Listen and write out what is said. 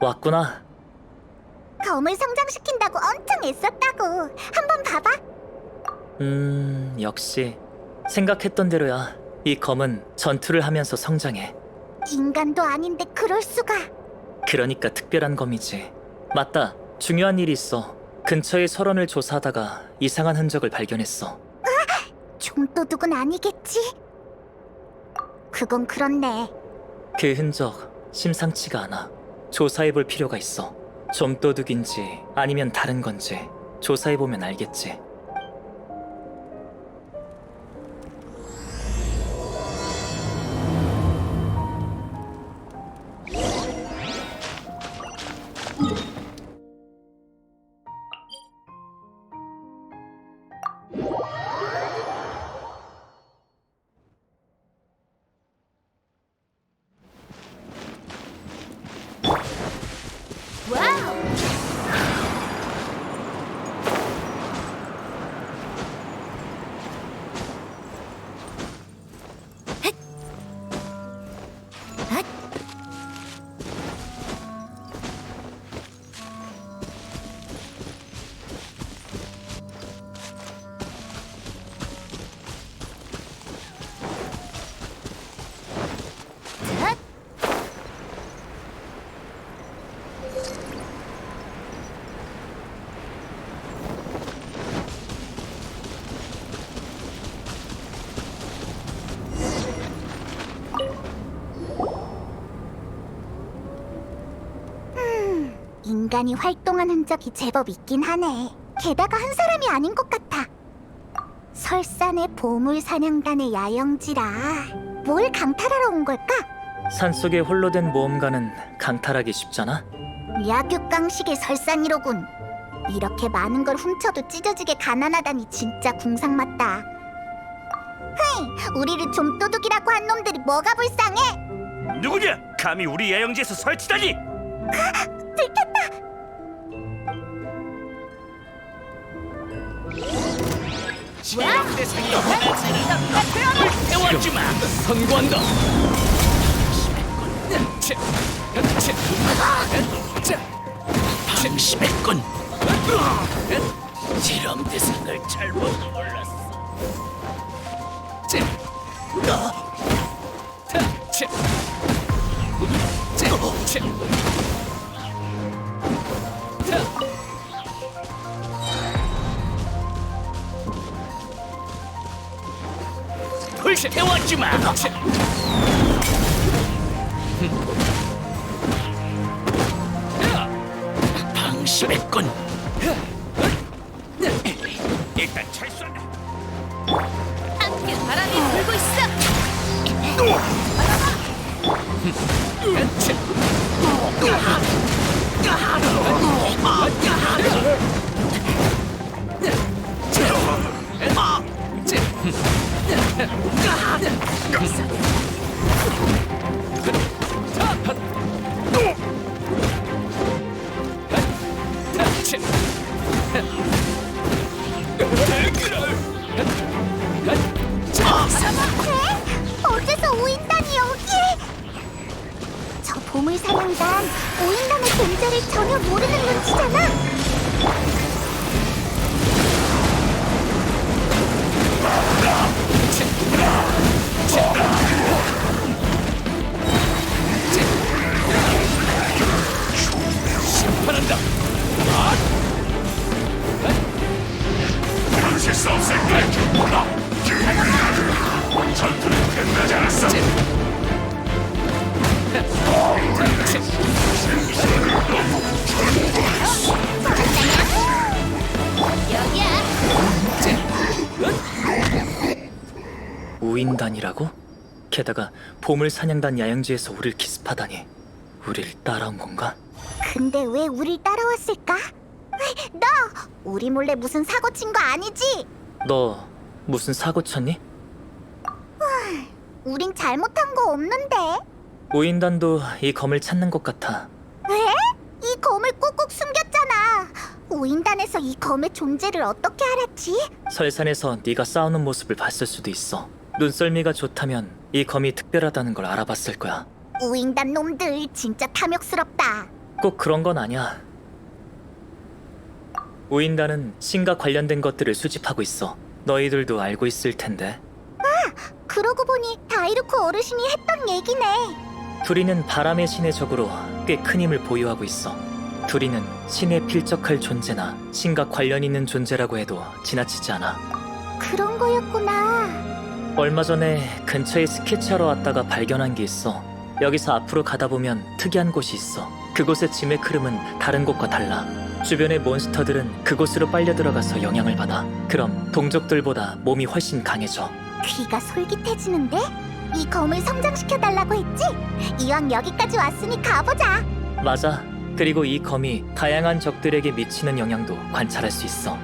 왔구나. 검을 성장시킨다고 엄청 애썼다고. 한번 봐봐. 음, 역시 생각했던 대로야. 이 검은 전투를 하면서 성장해. 인간도 아닌데 그럴 수가. 그러니까 특별한 검이지. 맞다. 중요한 일이 있어. 근처의 설원을 조사하다가 이상한 흔적을 발견했어. 좀도둑은 아니겠지? 그건 그렇네. 그 흔적 심상치가 않아. 조사해 볼 필요가 있어. 좀도둑인지 아니면 다른 건지 조사해 보면 알겠지. Wow! 인간이 활동한 흔적이 제법 있긴 하네. 게다가 한 사람이 아닌 것 같아. 설산의 보물 사냥단의 야영지라. 뭘 강탈하러 온 걸까? 산속에 홀로 된 모험가는 강탈하기 쉽잖아. 야규깡식의 설산이로군. 이렇게 많은 걸 훔쳐도 찢어지게 가난하다니 진짜 궁상 맞다. 헤이, 우리를 좀 도둑이라고 한 놈들이 뭐가 불쌍해? 누구냐? 감히 우리 야영지에서 설치다니! 태워주마! 선고한다. 방심했군! 이런 대상을 잘못 몰랐어. 불태워주마! 방심했군. 일단 철수한다. 함께 바람이 불고 있어. 에? 어째서 오인단이 여기? 저 보물 사냥단 오인단의 존재를 전혀 모르는 눈치잖아. 우인단이라고? 게다가 보물 사냥단 야영지에서 우릴 기습하다니. 우릴 따라온 건가? 근데 왜 우릴 따라왔을까? 너 우리 몰래 무슨 사고 친 거 아니지? 너 무슨 사고 쳤니? 우린 잘못한 거 없는데. 우인단도 이 검을 찾는 것 같아. 왜? 이 검을 꾹꾹 숨겼잖아. 오인단에서 이 검의 존재를 어떻게 알았지? 설산에서 네가 싸우는 모습을 봤을 수도 있어. 눈썰미가 좋다면 이 검이 특별하다는 걸 알아봤을 거야. 우인단 놈들 진짜 탐욕스럽다. 꼭 그런 건 아니야. 우인단은 신과 관련된 것들을 수집하고 있어. 너희들도 알고 있을 텐데. 그러고 보니 다이루코 어르신이 했던 얘기네. 두리는 바람의 신의 적으로 꽤 큰 힘을 보유하고 있어. 두리는 신에 필적할 존재나 신과 관련 있는 존재라고 해도 지나치지 않아. 그런 거였구나. 얼마 전에 근처에 스케치하러 왔다가 발견한 게 있어. 여기서 앞으로 가다 보면 특이한 곳이 있어. 그곳의 짐의 흐름은 다른 곳과 달라. 주변의 몬스터들은 그곳으로 빨려 들어가서 영향을 받아. 그럼 동족들보다 몸이 훨씬 강해져. 귀가 솔깃해지는데? 이 검을 성장시켜달라고 했지? 이왕 여기까지 왔으니 가보자. 맞아. 그리고 이 검이 다양한 적들에게 미치는 영향도 관찰할 수 있어.